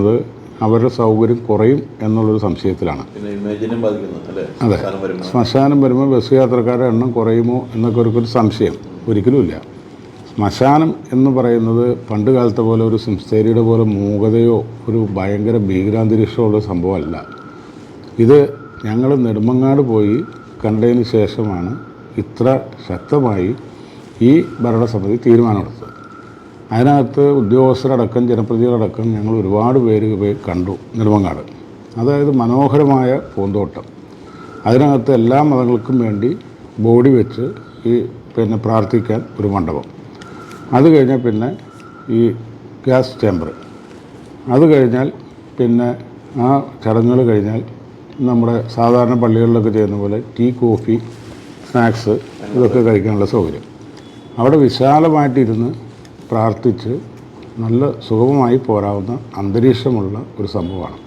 അത് അവരുടെ സൗകര്യം കുറയും എന്നുള്ളൊരു സംശയത്തിലാണ്. അതെ. ശ്മശാനം വരുമ്പോൾ. ബസ് യാത്രക്കാരുടെ എണ്ണം കുറയുമോ എന്നൊക്കെ ഒരു ഒരു സംശയം. ഒരിക്കലുമില്ല ശ്മശാനം എന്ന് പറയുന്നത് പണ്ട് കാലത്തെ പോലെ ഒരു സിംസ്തേരിയുടെ പോലെ മൂകതയോ ഒരു ഭയങ്കര ഭീകരാന്തരീക്ഷമുള്ള സംഭവമല്ല. ഇത് ഞങ്ങൾ നെടുമങ്ങാട് പോയി കണ്ടതിന് ശേഷമാണ് ഇത്ര ശക്തമായി ഈ ഭരണസമിതി തീരുമാനമെടുത്തത്. അതിനകത്ത് ഉദ്യോഗസ്ഥരടക്കം ജനപ്രതിനിധികളടക്കം ഞങ്ങൾ ഒരുപാട് പേര് കണ്ടു നെടുമങ്ങാട്. അതായത് മനോഹരമായ പൂന്തോട്ടം. അതിനകത്ത് എല്ലാ മതങ്ങൾക്കും വേണ്ടി ബോഡി വെച്ച് ഈ പിന്നെ പ്രാർത്ഥിക്കാൻ ഒരു മണ്ഡപം. അത് കഴിഞ്ഞാൽ പിന്നെ ഈ ഗ്യാസ് ചേമ്പർ അത് കഴിഞ്ഞാൽ പിന്നെ ആ ചടങ്ങുകൾ കഴിഞ്ഞാൽ നമ്മുടെ സാധാരണ പള്ളികളിലൊക്കെ ചെയ്യുന്ന പോലെ ടീ കോഫി സ്നാക്സ് ഇതൊക്കെ കഴിക്കാനുള്ള സൗകര്യം. അവിടെ വിശാലമായിട്ടിരുന്ന് പ്രാർത്ഥിച്ച് നല്ല സുഗമമായി പോരാവുന്ന അന്തരീക്ഷമുള്ള ഒരു സംഭവമാണ്.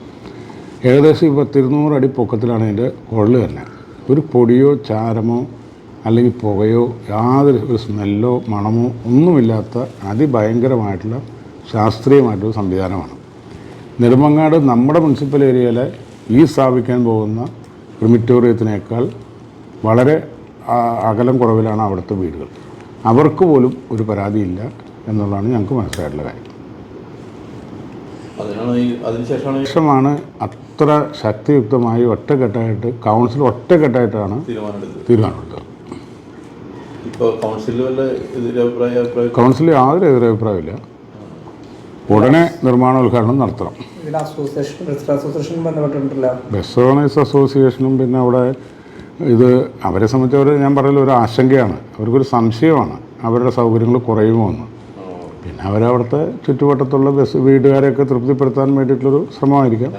ഏകദേശം ഇപ്പോൾ പത്തിരുന്നൂറ് അടി പൊക്കത്തിലാണ് ഇതിന്റെ കൊള്ളു തന്നെ. ഒരു പൊടിയോ ചാരമോ അല്ലെങ്കിൽ പുകയോ യാതൊരു ഒരു സ്മെല്ലോ മണമോ ഒന്നുമില്ലാത്ത അതിഭയങ്കരമായിട്ടുള്ള ശാസ്ത്രീയമായിട്ടൊരു സംവിധാനമാണ്. നെടുമങ്ങാട് നമ്മുടെ മുനിസിപ്പൽ ഏരിയയിലെ ഈ സ്ഥാപിക്കാൻ പോകുന്ന ക്രിമിറ്റോറിയത്തിനേക്കാൾ വളരെ അകലം കുറവിലാണ് അവിടുത്തെ വീടുകൾ. അവർക്ക് പോലും ഒരു പരാതിയില്ല. എന്നുള്ളതാണ് ഞങ്ങൾക്ക് മനസ്സിലായിട്ടുള്ള കാര്യം. ശേഷമാണ് അത്ര ശക്തിയുക്തമായി ഒറ്റക്കെട്ടായിട്ട് കൗൺസിൽ ഒറ്റക്കെട്ടായിട്ടാണ് തീരുമാനമെടുത്തത്. കൗൺസിൽ യാതൊരു എതിരഭിപ്രായമില്ല ഉടനെ നിർമ്മാണോദ്ഘാടനം നടത്തണം. ബസ് ഓണേഴ്സ് അസോസിയേഷനും പിന്നെ അവിടെ ഇത് അവരെ സംബന്ധിച്ച് ഞാൻ പറഞ്ഞ ഒരു ആശങ്കയാണ്. അവർക്കൊരു സംശയമാണ് അവരുടെ സൗകര്യങ്ങൾ കുറയുമോ എന്ന്. പിന്നെ അവരവിടുത്തെ ചുറ്റുവട്ടത്തുള്ള ബസ് വീട്ടുകാരെയൊക്കെ തൃപ്തിപ്പെടുത്താൻ വേണ്ടിയിട്ടുള്ളൊരു ശ്രമമായിരിക്കാം.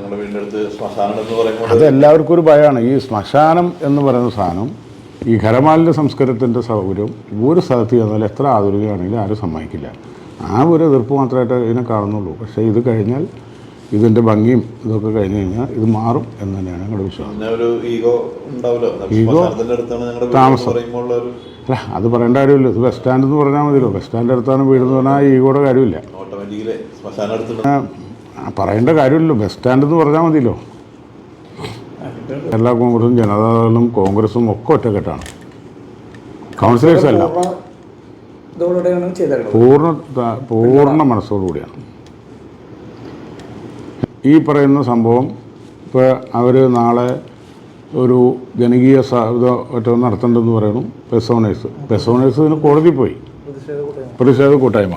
അത് എല്ലാവർക്കും ഒരു ഭയമാണ് ഈ ശ്മശാനം എന്ന് പറയുന്ന സാധനം ഈ ഖരമാലിന്യ സംസ്കാരത്തിന്റെ സൗകര്യം ഒരു സ്ഥലത്ത് ചെന്നാൽ എത്ര ആധുനികമാണെങ്കിലും ആരും സമ്മതിക്കില്ല. ആ ഒരു എതിർപ്പ് മാത്രമായിട്ട് ഇതിനെ കാണുന്നുള്ളൂ. പക്ഷേ ഇത് കഴിഞ്ഞാൽ ഇതിന്റെ ഭംഗിയും ഇതൊക്കെ കഴിഞ്ഞ് കഴിഞ്ഞാൽ ഇത് മാറും എന്ന് തന്നെയാണ് ഞങ്ങളുടെ വിശ്വാസം. ഈഗോ താമസം. എന്ന് അല്ല അത് പറയേണ്ട കാര്യമില്ല. ഇത് ബസ് സ്റ്റാൻഡ് എന്ന് പറഞ്ഞാൽ മതിയല്ലോ. ബസ് സ്റ്റാൻഡ് അടുത്താണ് വീടെന്ന് പറഞ്ഞാൽ ഈ കൂടെ കാര്യമില്ല. പറയേണ്ട കാര്യമില്ലല്ലോ. ബസ് സ്റ്റാൻഡ് എന്ന് പറഞ്ഞാൽ മതിയല്ലോ. എല്ലാ കോൺഗ്രസും ജനതാദളും കോൺഗ്രസും ഒക്കെ ഒറ്റക്കെട്ടാണ്. കൗൺസിലേഴ്സ് അല്ല. പൂർണ പൂർണ മനസ്സോടുകൂടിയാണ്. ഈ പറയുന്ന സംഭവം ഇപ്പോൾ അവർ നാളെ ഒരു ജനകീയ സ- നടത്തേണ്ടതെന്ന് പറയണം പെസോണേഴ്സ് പെസോണേഴ്സ് ഇതിന് കോടതി പോയി. പ്രതിഷേധ കൂട്ടം പ്രതിഷേധ കൂട്ടായ്മ.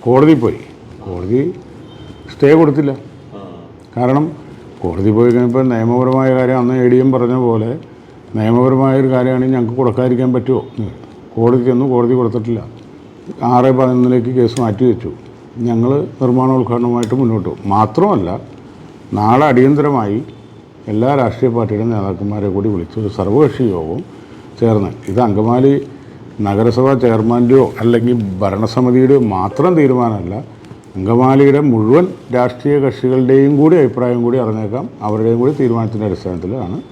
കോടതി പോയി. കോടതി സ്റ്റേ കൊടുത്തില്ല. കാരണം കോടതി പോയി കഴിഞ്ഞപ്പോൾ നിയമപരമായ കാര്യം അന്ന് എ ഡി എം പറഞ്ഞ പോലെ നിയമപരമായ ഒരു കാര്യമാണെങ്കിൽ ഞങ്ങൾക്ക് കൊടുക്കാതിരിക്കാൻ പറ്റുമോ എന്ന്. കോടതി കൊടുത്തിട്ടില്ല. ആറ് പതിനൊന്നിലേക്ക് കേസ് മാറ്റി വെച്ചു. ഞങ്ങൾ നിർമ്മാണോദ്ഘാടനവുമായിട്ട് മുന്നോട്ട്. പോകും മാത്രമല്ല നാളെ അടിയന്തരമായി എല്ലാ രാഷ്ട്രീയ പാർട്ടിയുടെ നേതാക്കന്മാരെ കൂടി വിളിച്ച് ഒരു സർവകക്ഷി യോഗവും ചേർന്ന് ഇത് അങ്കമാലി നഗരസഭാ ചെയർമാന്റെയോ അല്ലെങ്കിൽ ഭരണസമിതിയുടെയോ മാത്രം തീരുമാനമല്ല അങ്കമാലിയുടെ മുഴുവൻ രാഷ്ട്രീയ കക്ഷികളുടെയും കൂടി അഭിപ്രായം കൂടി അറിഞ്ഞേക്കാം. അവരുടെയും കൂടി തീരുമാനത്തിന്റെ അടിസ്ഥാനത്തിലാണ്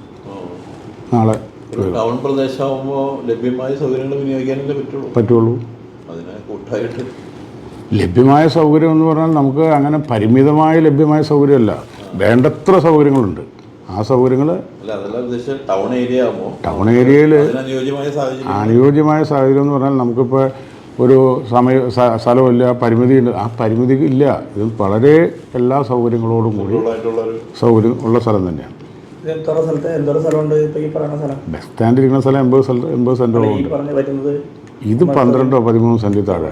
നാളെ ടൗൺ പ്രദേശമാകുമ്പോൾ ലഭ്യമായ സൗകര്യങ്ങൾ വിനിയോഗിക്കാനല്ലേ പറ്റുള്ളൂ. പറ്റുള്ളൂ. അതിനെ കൂട്ടായിട്ട്. ലഭ്യമായ സൗകര്യം എന്ന് പറഞ്ഞാൽ നമുക്ക് അങ്ങനെ പരിമിതമായ ലഭ്യമായ സൗകര്യമല്ല. വേണ്ടത്ര സൗകര്യങ്ങളുണ്ട്. ആ സൗകര്യങ്ങൾ അല്ല അതല്ല ഉദ്ദേശിച്ച ടൗൺ ഏരിയ ടൗൺ ഏരിയയിൽ അനുയോജ്യമായ സാഹചര്യം എന്ന് പറഞ്ഞാൽ നമുക്കിപ്പോൾ ഒരു സമയ സ്ഥലമില്ല പരിമിതിയുണ്ട് ആ പരിമിതി ഇല്ല. ഇത് വളരെ എല്ലാ സൗകര്യങ്ങളോടും കൂടി ഒരു സൗകര്യം ഉള്ള സ്ഥലം തന്നെയാണ്. ഇത് എന്തോരം സ്ഥലത്ത് എന്തോരം സ്ഥലമുണ്ട്? ഈ പറയുന്ന സ്ഥലം? ബസ് സ്റ്റാൻഡ് ഇരിക്കുന്ന സ്ഥലം എൺപത് സ്ഥലം എൺപത് സെന്റോളം ഈ ഉണ്ട് ഇത് പന്ത്രണ്ടോ പതിമൂന്നോ സെന്റിൽ താഴെ.